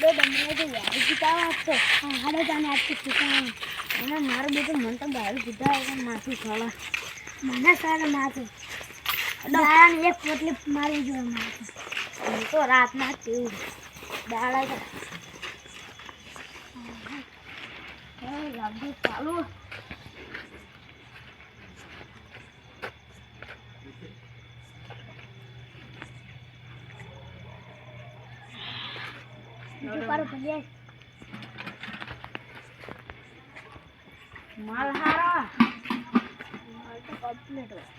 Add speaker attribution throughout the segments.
Speaker 1: બે તો યાર કીધા વાત તો. હા હાડો તને આજથી કીધા અને મારો બેટો મન તો દારૂ કીધા માથું ખોળા. મને સારા માથું. દાડાને એક પોટલી મારી જોઈએ માથું. તો રાતના જ પીવું. દાડા તો ચાલુ. ભલે માલ હારો માલ તો કમ્પ્લીટ હોય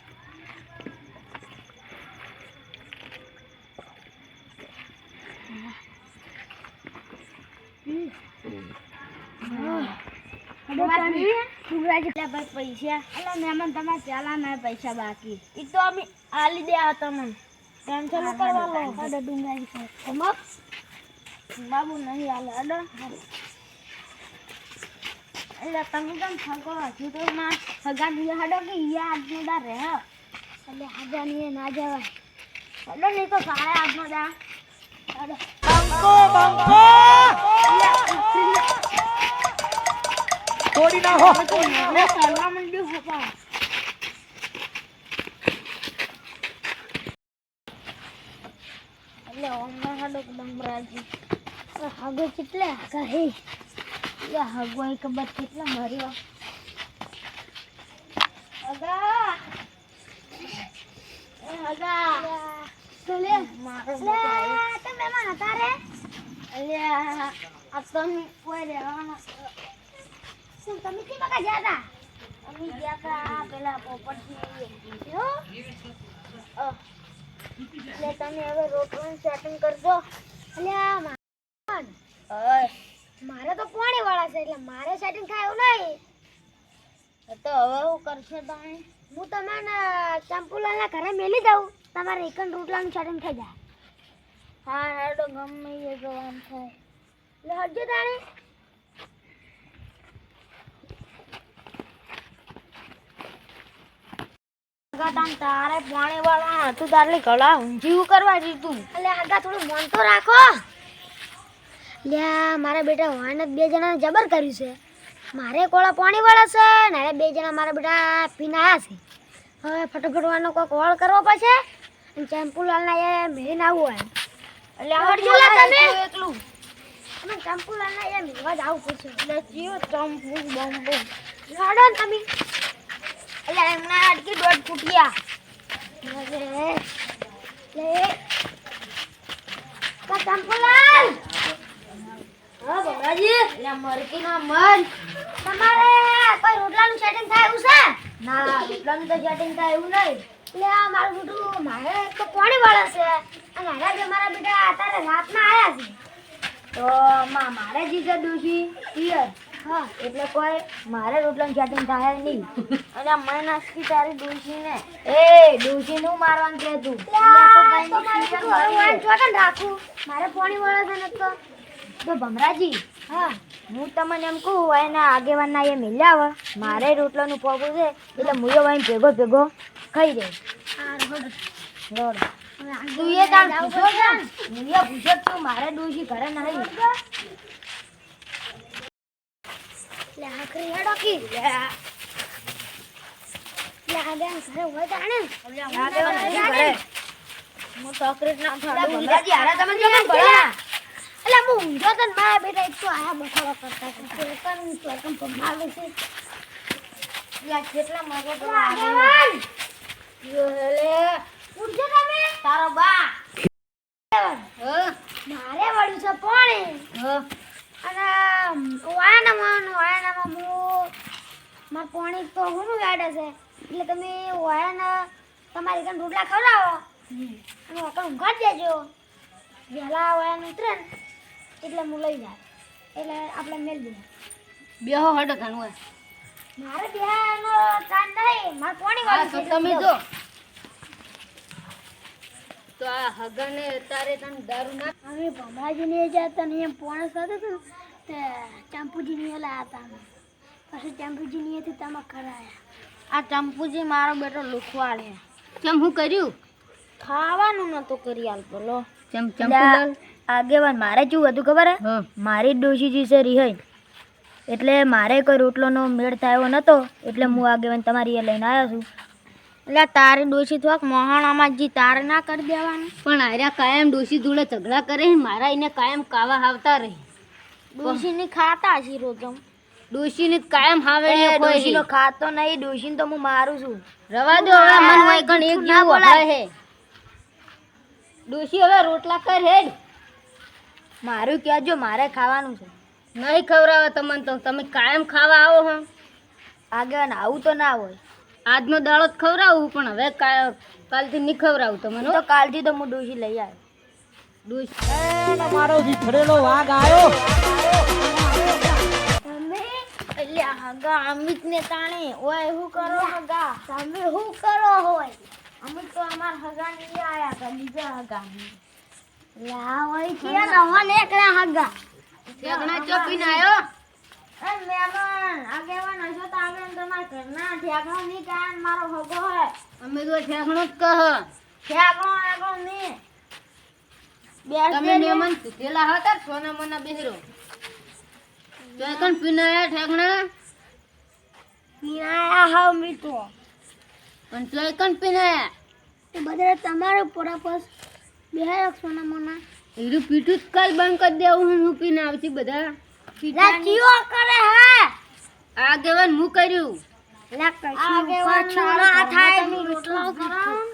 Speaker 1: પૈસા અલા મહેમાન તમારે ચાલા ના પૈસા બાકી એ તો અમે આલી દે તમને ટેન્શન કરવા લો સમક બાબુ નહીં હાલે. અડો. એટલે તમે કેમ થકો હજુ તો ના સગા દીધા હાડો કે ઈયા આજનો રહે એટલે હાજા ની ના જવાય. અડો નહીં તો સારા આજનો દા અડો
Speaker 2: તોડી નાખો.
Speaker 1: મેં કરવા માંડ્યું પપ્પા એટલે ઓમના હાડો ડમરાજી હાગો કેટલા હાગા હે? એટલે હાગો એ ખબર કેટલા માર્યો હગા! હગા! હતા રે? આ તમે કોઈ રહેવાના? શું તમે કે બકા ગયા હતા? અમે ગયા હતા પેલા એટલે તમે હવે રોટવાનું સેટિંગ કરજો. એટલે ઓય, મારે તો પોણી વાળા છે એટલે મારે સેટિંગ થાય એવું નહીં. તો હવે હું કરશો તમે? હું તમારા ચંપુલાલના ઘરે મેલી દઉં. તમારે એકન રોટલાનું સેટિંગ થઈ જાય હા હેડો ગમે એ જોવાનું થાય. એટલે હટજો તારે તારે પાણી વાળવા હતું તારે ગળા ઊંધીયું કરવા દીધું એટલે આગા થોડું મન તો રાખો. લ્યા મારા બેટા વાને બે જણાને જબર કર્યું છે. મારે કોળા પાણી વાળા છે ને બે જણા મારા બેટા પીને આવ્યા છે. હવે ફટાફટ વાનો કોઈક ઓળ કરવો પડશે અને ચેમ્પુલાલના એ મેન આવવું હોય. એટલે આવડજો તમે. એકલું? અમે ચેમ્પુલાલના એ મેળવા જ આવવું પડશે. એટલે જીઓ ચંપુ બંબુ? લાડો તમે. એટલે એમના અડકી દોઢ ફૂટ્યા એટલે ચંપુલાલ હા બાબાજી એટલે મરકી ના મન. તમારે કોઈ રોટલાનું સેટિંગ થાય એવું છે? ના રોટલાનું તો સેટિંગ થાય એવું નહીં. એટલે આ મારું બેટું મારે તો પાણી વાળા છે. અને હારા જે મારા બેટા અત્યારે રાતના આયા છે. તો માં મારે જીજે દોશી પિયર. હા એટલે કોઈ મારે રોટલાનું સેટિંગ થાય નહીં. અને આ મને નાખી તારી ડોશી ને એ ડોશી મારવાનું કે તું. રાખું. મારે પોણી વાળા છે ને તો. તો ભમરાજી હા. હું તમને એમ કહું એના આગેવાનના એ મિલ્યા આવે મારે રોટલાનું પોપું છે એટલે મૂયો વાઈને ભેગો ભેગો ખાઈ દઈશ. રોડ. તું એ તાર પૂછો છે? ને? પૂછો તું મારે ડોશી ઘરે નહીં લે આખરી હેડો કી. લે. લે ઘરે હોય તાણે ઘરે. હું ચોકલેટ ના ખાડું ભમરાજી હારા તમે જો ભલા એટલે હું ઊંધો તો મારા બેટા એક તો આયા બખાડો કરતા હતા એકમ ચોકન પમાવે છે. યા કેટલા મગો તો યો હેલે. ઉઠજો તમે. તારો બા. મારે વળ્યું છે પાણી. અને વાયાનામાં વાયાનામાં હું મારા પાણી તો હું ગાડે છે. એટલે તમે વાયાના તમારી કાન રોટલા ખવડાવો. અને વખત ઊંઘાડી દેજો. વહેલા વાયાનું ઉતરે ને. એટલે હું લઈ જાય એટલે આપણે મેળ દઈએ
Speaker 2: બેહો હડો ઘણું હોય
Speaker 1: મારે બેહાનો કાન નહીં. મારે પાણી વાળું
Speaker 2: તમે જો. તો આ હગને તારે તને દારૂ ના
Speaker 1: અમે ભમરાજીને જતા ને એમ પોણસ સાથે તો તે ચાંપુજીની એ લાયા હતા પછી ચાંપુજીની એથી તમે કરાયા
Speaker 2: આ ચંપુજી મારો બેટો લુખવાડે કેમ હું કર્યું?
Speaker 1: ખાવાનું નતો કરી આલ બોલો
Speaker 2: ચમ
Speaker 1: ચંપુલાલ.
Speaker 3: આગેવાન મારે શું હતું ખબર હે? મારી જ ડોશીજી છે રિહાઈ. એટલે મારે કોઈ રોટલોનો મેળ થયો નતો એટલે હું આગેવાન તમારી લઈને આવ્યો છું.
Speaker 2: એટલે તારે ડોશી થોડાક મોહાણામાં જી તાર ના કરી દેવાનું? પણ આર્યા કાયમ ડોશી જોડે ઝઘડા કરે મારા એને કાયમ કાવા આવતા રહે.
Speaker 3: ડોશીની ખાતા છી રોજ
Speaker 2: ડોશીને કાયમ હાવે
Speaker 3: ડોશીનો ખાતો નહીં ડોશીને તો હું મારું છું.
Speaker 2: રવા દો હવે મન હોય ગણ એક જેવું હે. ડોશી હવે રોટલા કર હેડ.
Speaker 3: મારું કહેજો મારે ખાવાનું છે.
Speaker 2: નહીં ખવડાવે તમને તો તમે કાયમ ખાવા આવો હો.
Speaker 3: આગળ આવું તો ના હોય.
Speaker 2: આજનો દાળો જ ખવડાવું પણ હવે કાલથી નહીં ખવડાવું તમને
Speaker 3: હું. તો કાલથી તો હું ડોશી લઈ આવ્યો
Speaker 2: ડોશી.
Speaker 4: તમારો વિખરેલો વાઘ આવ્યો
Speaker 3: એટલે હગા અમિત ને તાણે. ઓય હું કરો હગા તમે હું કરો હોય? અમિત તો અમાર હગા નહીં આયા હતા બીજા હગા લા હોય છે નવા એકલા હગા.
Speaker 2: ઠેકણા ચોપીને આવ્યો
Speaker 3: એ મહેમાન આગેવાન હશો તો આગળ તમારા ઘરના ઠેકણો નહીં કાન મારો હગો હે.
Speaker 2: અમે તો ઠેકણો જ કહ.
Speaker 3: ઠેકણો આગળ નહીં
Speaker 2: તમે મહેમાન સુધેલા હતા સોના મોના બેહરો. ચોકન પીને આયા ઠેકણા
Speaker 3: પીનાયા હાવ મીઠો.
Speaker 2: પણ ચોકન
Speaker 3: પીનાયા બધા તમારે પોરા પર બેહાય સોના મોના.
Speaker 2: એરું પીઠું કાલ બંધ કરી દેવું હું હું પીને આવતી બધા
Speaker 3: લા કરે હે.
Speaker 2: આગેવાન હું કર્યું?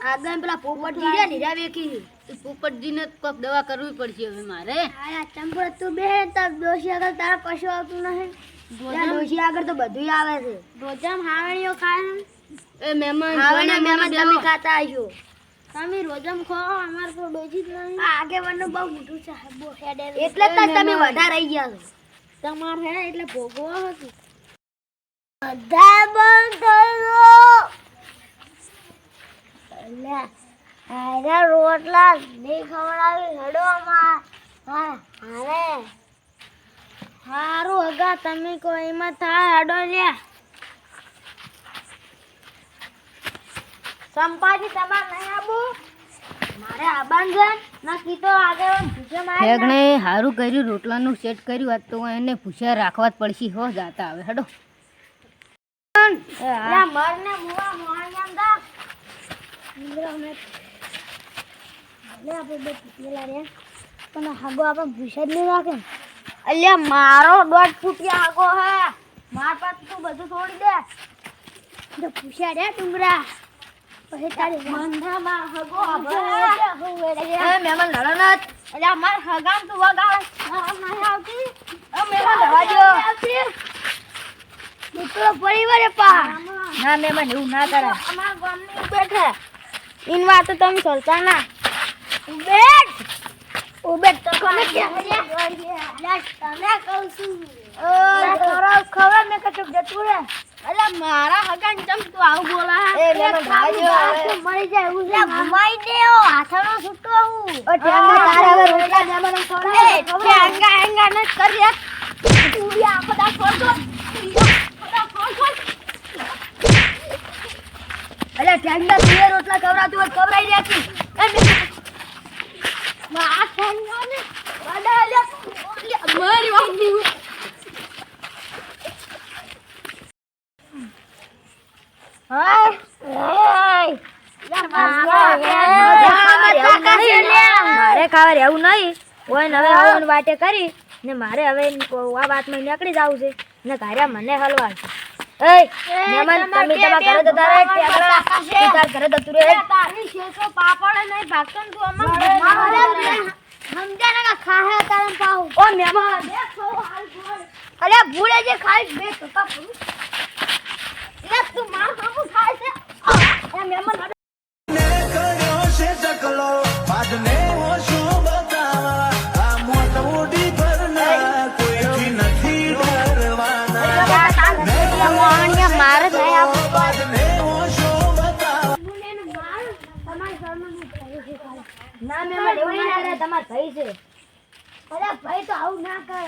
Speaker 3: આગળ પેલા પોપટ જીરે નીરા વેખી
Speaker 2: એ પોપટજીને દવા કરવી પડશે હવે મારે.
Speaker 3: તું બે દોશી આગળ તારા કશું આવતું નહીં દોશી આગળ તો બધું આવે છે. રોજમ હાવણીઓ ખાય
Speaker 2: એ મહેમાન
Speaker 3: હાવણીઓ મહેમાન તમે ખાતા આવજો તમે રોજમ ખો અમાર તો ડોશી જ નહીં. આગેવાનું બહુ મોટું છે હબો હેડે એટલે જ તમે વધારે રહી ગયા છો. તમાર હે એટલે ભોગવો હતું બધા બંધ થઈ હારે રોટલા નહીં ખવડાવી હેડો અમાર. હા હારે. હારું હગા તમે કોઈમાં થાય હેડો લે સંપાજી તમારે નહીં આવું મારે આબાન છે નક્કી તો આગળ મારે
Speaker 2: સારું કર્યું રોટલાનું સેટ કર્યું. આજ તો એને પૂછ્યા રાખવા જ પડશે. હો જાતા આવે હડો.
Speaker 3: મરને મુવા મોહણિયામ દા ઇન્દ્ર મે લે આપણે બે પેલા રે પણ હાગો આપણે ભૂસા જ નહીં રાખે. અલ્યા મારો દોઢ ફૂટિયા આગો હે. માર પાસ તું બધું છોડી દે. તો ભૂસા રે ડુંગરા એવું ના કરાય અમારા ગામની બેઠે ઇન વાત તમે ઉબેટ તો કોને કે તને કહું છું ખબર, મેં કચુક જતું રે મારા હકાન ચમ તું આવું બોલા? એ મહેમાન ભાજો મરી જાય એવું છે ઘુમાઈ દેઓ હાથનો છૂટો હું. ઓ ટેંગા તારે હવે રોટલા મહેમાન ખવડાવે ટેંગા હેંગા ન કરી તું દા. છોડ દો. અલે ઠેંગા તું રોટલા ખવડાવતું હોય ખવડાવી દે છે મા ઠેંગા ને મારી વાત હાય હાય મારે ખાવા રહેવું નહીં. કોઈ હવે હવન વાટે કરી ને મારે હવે આ વાતમાં નીકળી જવું છે. ને ઘરે મને હલવા છે. ભૂલે જે ખાઈ બે તો માર ખાય છે.
Speaker 1: ને
Speaker 3: ભાઈ છે અરે ભાઈ તો આવું ના કરે